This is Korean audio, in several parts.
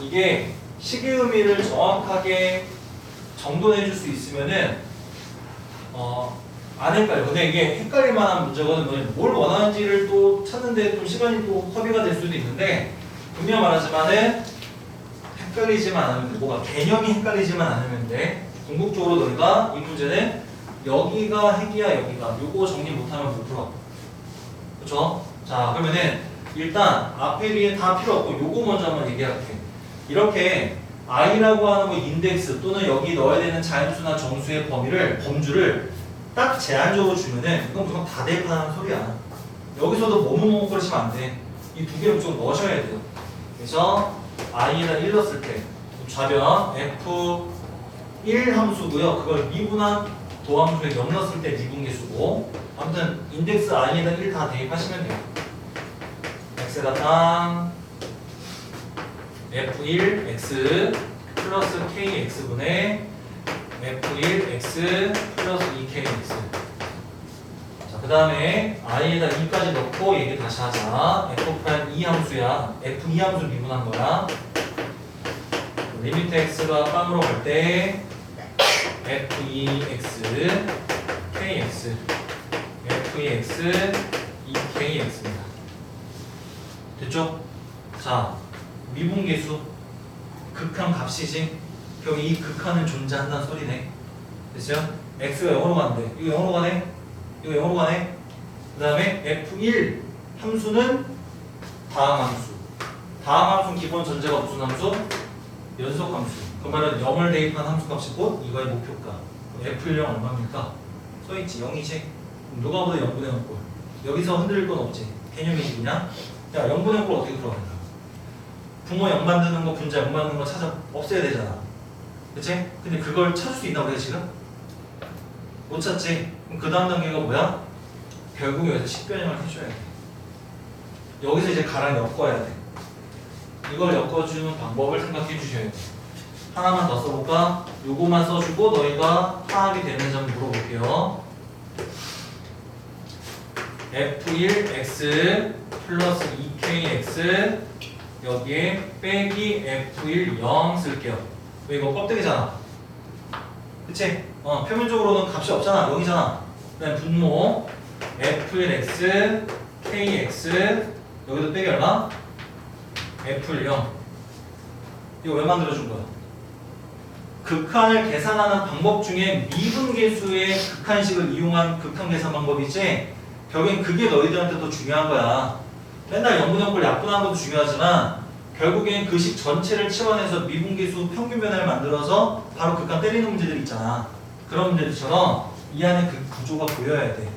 이게 식의 의미를 정확하게 정돈해 줄 수 있으면은 어, 안 헷갈려. 근데 이게 헷갈릴 만한 문제거든. 뭘 원하는지를 또 찾는데 좀 시간이 또 허비가 될 수도 있는데 분명 말하지만은 헷갈리지만 않으면 돼. 뭐가 개념이 헷갈리지만 않으면 돼. 궁극적으로 너희가 이 문제는 여기가 핵이야 여기가 요거 정리 못하면 못 풀어. 그쵸? 자 그러면은 일단 앞에 뒤에 다 필요 없고 요거 먼저 한번 얘기할게. 이렇게 i라고 하는 거 인덱스 또는 여기 넣어야 되는 자연수나 정수의 범위를 범주를 딱 제한적으로 주면은 이건 무조건 다 대입하는 소리야. 여기서도 뭐뭐뭐 그러시면 안 돼. 이 두 개를 무조건 넣으셔야 돼요. 그래서 i에다 1 넣었을 때 좌변 f1 함수고요. 그걸 미분한 도함수에 0 넣었을 때 미분계수고 아무튼 인덱스 i에다 1 다 대입하시면 돼요. x가 땅 f1 x 플러스 kx분의 f1 x 플러스 2kx 자, 그 다음에 i에다 2까지 넣고 얘기 다시 하자. F' 2 함수야. F2 함수 미분한 거야. 리미트 x가 빵으로 갈 때 f2x kx f2x 2kx입니다. 됐죠? 자 미분계수 극한 값이지 결국 이 극한은 존재한다는 소리네. 됐죠? x가 0으로 가는데. 이거 0으로 가네? 이거 0으로 가네? 그 다음에 f1 함수는 다항 함수. 다항 함수는 기본 전제가 무슨 함수? 연속 함수. 그 말은 0을 대입한 함수 값이 곧 이거의 목표가. f1 0 얼마입니까? 써있지. 0이지. 누가 보다 0분의 0꼴. 여기서 흔들릴 건 없지. 개념이 그냥 야 0분의 0꼴 어떻게 들어가냐 부모 0 만드는 거 분자 0 만드는 거 찾아 없애야 되잖아 그치? 근데 그걸 찾을 수 있나 우리가 지금? 못 찾지 그럼 그 다음 단계가 뭐야? 결국 여기서 식변형을 해줘야 돼 여기서 이제 가랑 엮어야 돼 이걸 엮어주는 방법을 생각해 주셔야 돼 하나만 더 써볼까? 요거만 써주고 너희가 파악이 되는 점 물어볼게요 F1x 플러스 2kx 여기에 빼기 F1 0 쓸게요. 왜 이거 껍데기잖아. 그치? 어, 표면적으로는 값이 없잖아. 여기잖아. 그 다음 분모 F1x kx 여기도 빼기 얼마? F1 0 이거 왜 만들어준 거야? 극한을 계산하는 방법 중에 미분계수의 극한식을 이용한 극한 계산 방법이지? 결국엔 그게 너희들한테 더 중요한 거야 맨날 0분의 0꼴 약분하는 것도 중요하지만 결국엔 그 식 전체를 치환해서 미분계수 평균 변화를 만들어서 바로 극한 때리는 문제들 있잖아. 그런 문제들처럼 이 안에 그 구조가 보여야 돼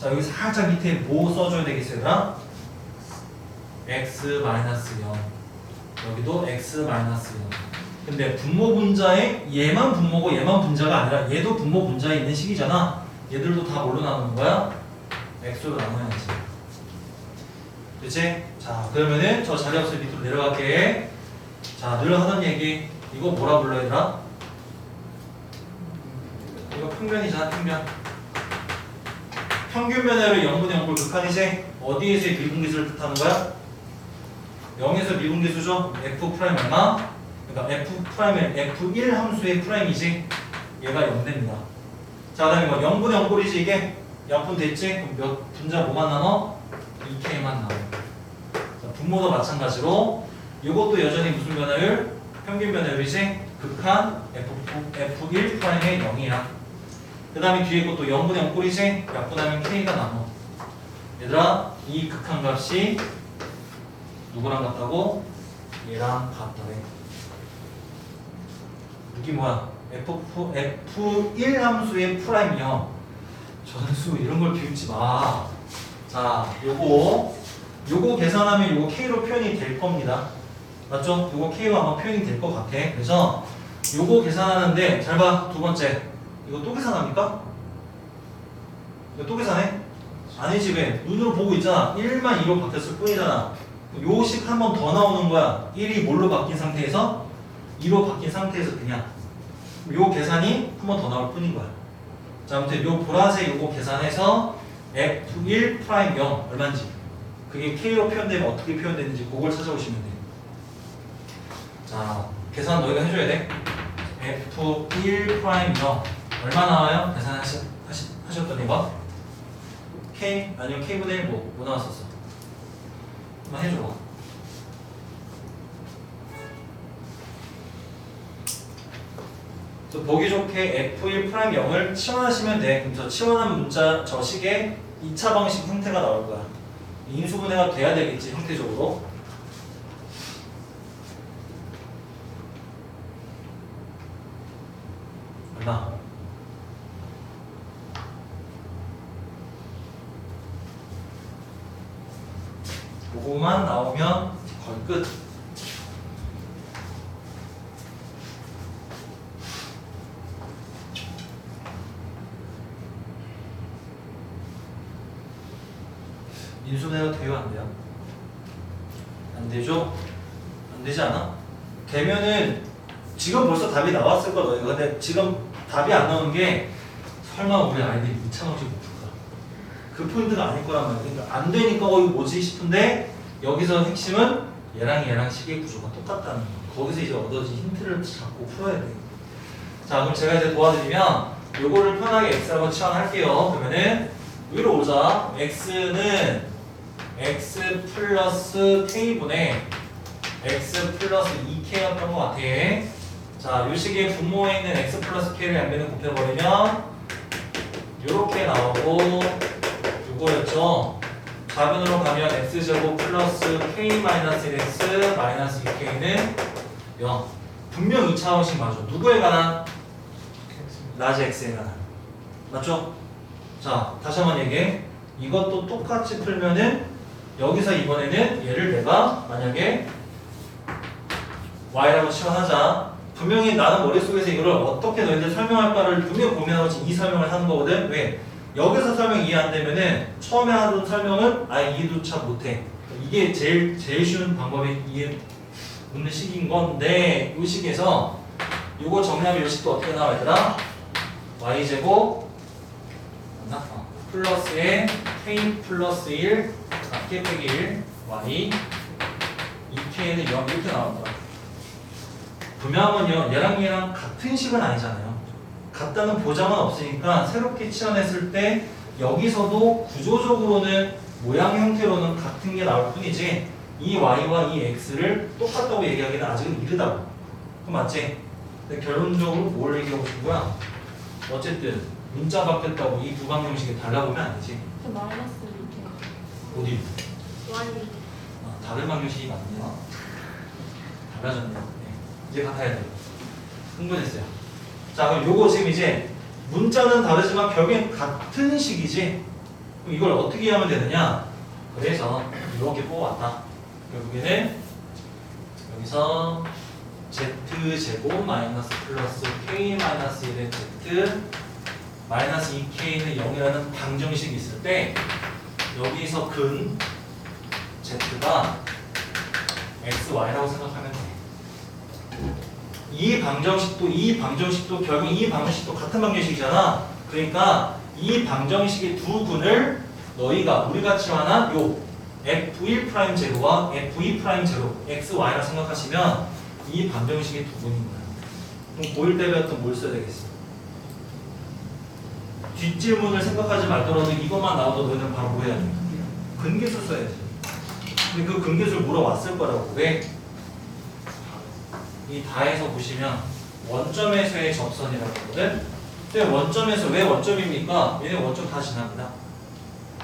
자 여기 살짝 밑에 뭐 써줘야 되겠어요 얘들아? x-0 여기도 x-0 근데 분모 분자에 얘만 분모고 얘만 분자가 아니라 얘도 분모 분자에 있는 식이잖아. 얘들도 다 뭘로 나누는 거야? x로 나눠야지 그치? 자 그러면은 저 자리 없을 밑으로 내려갈게 자 늘 하던 얘기 이거 뭐라 불러 얘들아? 이거 평면이잖아 평면 평균 변화를 0분의 0꼴 극한이지 어디에서의 미분계수를 뜻하는 거야? 0에서 미분계수죠 f 프라임 얼마? 그러니까 f 프라임의 f1 함수의 프라임이지 얘가 0 됩니다 자 그 다음에 뭐 0분의 0꼴이지 이게 양분 됐지? 그럼 몇 분자 뭐만 나눠? 2k만 나눠 자, 분모도 마찬가지로 이것도 여전히 무슨 변화율? 평균 변화율이지? 극한 F, F1 프라임의 0이야 그 다음에 뒤에 것도 0분의 0꼴이지? 약분하면 K가 나눠 얘들아 이 극한 값이 누구랑 같다고? 얘랑 같다래 여기 뭐야? F, F1 함수의 프라임 0 전수 이런 걸 비웃지 마. 자, 요거 요거 계산하면 요거 K로 표현이 될 겁니다. 맞죠? 요거 K로 아마 표현이 될 것 같아. 그래서 요거 계산하는데 잘 봐. 두 번째. 이거 또 계산합니까? 이거 또 계산해? 아니지 왜? 눈으로 보고 있잖아. 1만 2로 바뀌었을 뿐이잖아. 요식 한 번 더 나오는 거야. 1이 뭘로 바뀐 상태에서 2로 바뀐 상태에서 그냥 요 계산이 한 번 더 나올 뿐인 거야. 자, 아무튼 요 보라색 요거 계산해서 F1 프라임 0 얼마인지 그게 K로 표현되면 어떻게 표현되는지 그걸 찾아오시면 돼요. 자, 계산 너희가 해줘야 돼. F1 프라임 0 얼마 나와요? 하시, 하셨더니 뭐? K 아니면 K분의 1 뭐, 뭐 나왔었어? 한번 해줘. 또 보기 좋게 F1 프라임 0을 치환하시면 돼. 그럼 저 치환한 문자 저 식의 2차 방식 형태가 나올 거야. 인수분해가 돼야 되겠지 형태적으로. 얼마? 요거만 나오면 거의 끝. 인수분해가 돼요 안 돼요? 안 되죠? 안 되지 않아? 되면은 지금 벌써 답이 나왔을 거 너희가 근데 지금 답이 안 나온 게 설마 우리 아이들이 2차 방식 못 풀까? 그 포인트가 아닐 거란 말이야 그러니까 안 되니까 어 이거 뭐지 싶은데 여기서 핵심은 얘랑 얘랑 식의 구조가 똑같다는 거 거기서 이제 얻어진 힌트를 잡고 풀어야 돼. 자 그럼 제가 이제 도와드리면 요거를 편하게 x라고 치환할게요 그러면은 위로 오자 x는 x 플러스 k분의 x 플러스 2k였던 것 같아. 자, 요 식의 분모에 있는 x 플러스 k를 양변을 곱해버리면 요렇게 나오고 요거였죠. 좌변으로 가면 x제곱 플러스 k 마이너스 1x 마이너스 2k는 0. 분명 2차 원식 맞아. 누구에 관한? 라지 x에 관한. 맞죠? 자, 다시 한번 얘기해. 이것도 똑같이 풀면은 여기서 이번에는 얘를 내가 만약에 y라고 치환하자. 분명히 나는 머릿속에서 이거를 어떻게 너희들 설명할까를 분명히 고민하고 지금 이 설명을 하는 거거든. 왜? 여기서 설명 이해 안 되면은 처음에 하던 설명은 아예 이해조차 못해. 이게 제일 제일 쉬운 방법이 이해 묻는 식인 건데 이 식에서 이거 정리하면 이 식도 어떻게 나와 얘들아? y 제곱 맞나? 어. 플러스에 k 플러스 1 아, k 빼기 1 y 2k는 0 이렇게 나온다. 분명하면요 얘랑 얘랑 같은 식은 아니잖아요. 같다는 보장은 없으니까 새롭게 치환했을 때 여기서도 구조적으로는 모양 형태로는 같은 게 나올 뿐이지 이 y와 이 x를 똑같다고 얘기하기는 아직은 이르다고. 그럼 맞지? 근데 결론적으로 뭘 얘기하고 싶은 거야? 어쨌든 문자 바뀌었다고 이 두 방정식이 달라보면. 저 마이너스 어디? y 아, 다른 방정식이 맞네요. 달라졌네요. 네. 이제 같아야 돼요. 흥분했어요. 자, 그럼 요거 지금 이제 문자는 다르지만 결국엔 같은 식이지. 그럼 이걸 어떻게 하면 되느냐? 그래서 이렇게 뽑아왔다. 결국에는 여기서 z 제곱 마이너스 플러스 k 마이너스 1의 z 마이너스 2k는 0이라는 방정식이 있을 때 여기서 근 z가 xy라고 생각하면 돼. 이 방정식도 이 방정식도 결국 이 방정식도 같은 방정식이잖아. 그러니까 이 방정식의 두 근을 너희가 우리가 치환한 요 f1 프라임 제로와 f2 프라임 제로 xy라 생각하시면 이 방정식의 두 근인 거야. 그럼 고일 대비했던 뭘 써야 되겠어? 뒷질문을 생각하지 말더라도 이것만 나와도 너희는 바로 뭐 해야 돼? 근계수 써야지. 근데 그 근계수를 물어왔을 거라고. 왜? 이 다에서 보시면 원점에서의 접선이라고 하거든. 근데 원점에서 왜 원점입니까? 얘네 원점 다 지납니다.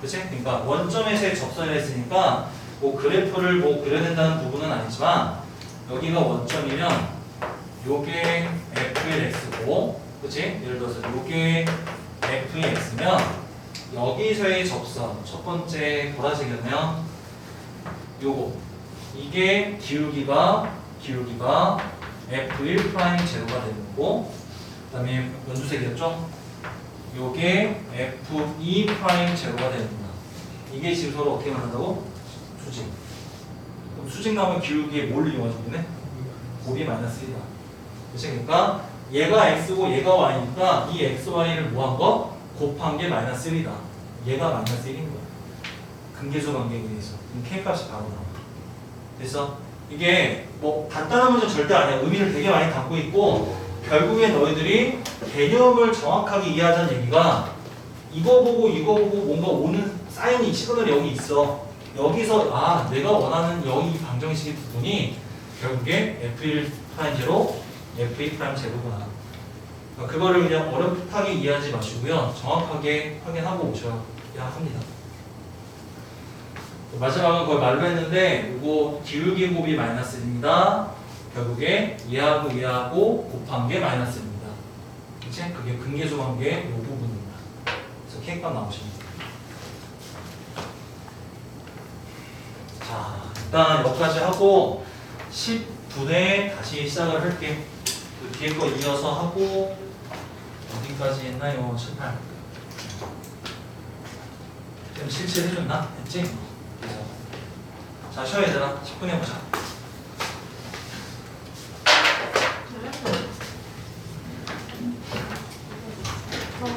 그치? 그러니까 원점에서의 접선이라 했으니까 뭐 그래프를 뭐 그려낸다는 부분은 아니지만 여기가 원점이면 요게 fx고 그치? 예를 들어서 요게 fx면 여기서의 접선 첫 번째 보라색이면 요거 이게 기울기가 기울기가 f1 프라임 제로가 되는 거고 그다음에 연두색이었죠? 요게 f2 프라임 제로가 되는 거야. 이게 지금 서로 어떻게 만난다고? 수직. 그럼 수직 나오면 기울기에 뭘 이용하시겠네? 곱이 마이너스 1이다. 그치? 그러니까 얘가 x고 얘가 y니까 이 x, y를 뭐한 거? 곱한 게 마이너스 1이다. 얘가 마이너스 1인 거야. 근계수 관계에 의해서. 그럼 k 값이 바로 나와. 그래서 이게 뭐 간단한 문제 절대 아니야. 의미를 되게 많이 담고 있고 결국에 너희들이 개념을 정확하게 이해하자는 얘기가 이거 보고 이거 보고 뭔가 오는 사인이 시그널이 여기 있어. 여기서 아 내가 원하는 여기 이 방정식의 부분이 결국에 F1 프라임 제로, F2 프라임 제로구나. 그러니까 그거를 그냥 어렵게 이해하지 마시고요. 정확하게 확인하고 오셔야 합니다. 마지막은 거의 말로 했는데 이거 기울기 곱이 마이너스 1입니다. 결국에 이해하고 이해하고 곱한 게 마이너스입니다. 그치? 그게 근계수 관계의 이 부분입니다. 그래서 K값 나오십니다. 자, 일단 여기까지 하고 10분에 다시 시작을 할게. 그 뒤에 거 이어서 하고 어디까지 했나요? 18. 좀 실질해줬나? 했지? 그래서 자 쉬어 얘들아 10분 해보자